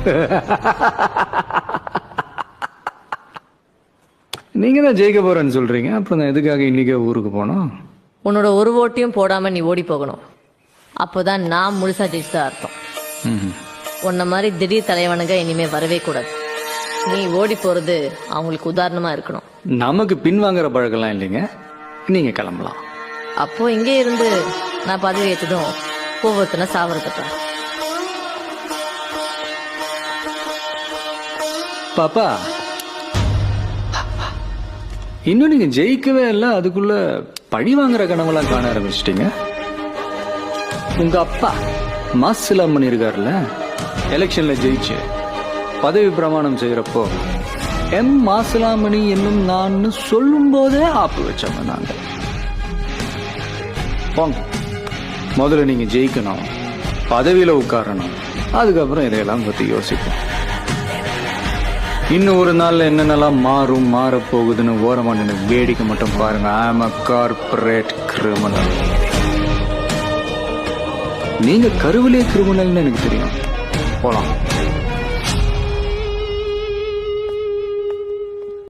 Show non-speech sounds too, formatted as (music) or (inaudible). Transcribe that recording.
(laughs) நீங்க தான் ஜெயிக்க போறேன்னு சொல்றீங்க. அப்புறம் நான் எதுக்காக இன்னைக்கே ஊருக்கு போனோம்? உன்னோட ஒரு ஓட்டையும் போடாம நீ ஓடி போகணும். அப்போதான் நான் முழுசா ஜெயிச்சதா அர்த்தம். உன்ன மாதிரி திடீர் தலைவனுங்க இனிமே வரவே கூடாது. நீ ஓடி போறது அவங்களுக்கு உதாரணமா இருக்கணும். நமக்கு பின்வாங்குற பழக்கம்லாம் இல்லைங்க. நீங்க கிளம்பலாம். அப்போ இங்கே இருந்து நான் பதவி ஏற்றதும் ஒவ்வொருத்தனை சாவறதுப்பா பாப்பா. இன்னும் நீங்க ஜெயிக்கவே இல்லை அதுக்குள்ள பழி வாங்குற கனவெல்லாம் காண ஆரம்பிச்சிட்டீங்க. உங்க அப்பா மாசிலாம் பண்ணியிருக்காருல்ல எலெக்ஷன்ல ஜெயிச்சு பதவி பிரமாணம் செய்யறப்போ எம் மாசிலாமணி என்னும் நான் சொல்லும் போதே ஆப்பு வச்சவங்க நாங்க. போங்க முதல்ல நீங்க ஜெயிக்கணும் பதவியில உட்காரணும் அதுக்கப்புறம் இதையெல்லாம் பத்தி யோசிப்போம். இன்னும் ஒரு நாளில் என்னென்னலாம் மாறும் மாறப் போகுதுன்னு நின்று வேடிக்கை மட்டும் பாருங்க. ஐம் அ கார்பரேட் கிரிமினல் நீங்க கருவிலே கிரிமினல்னு எனக்கு தெரியும். போலாம்.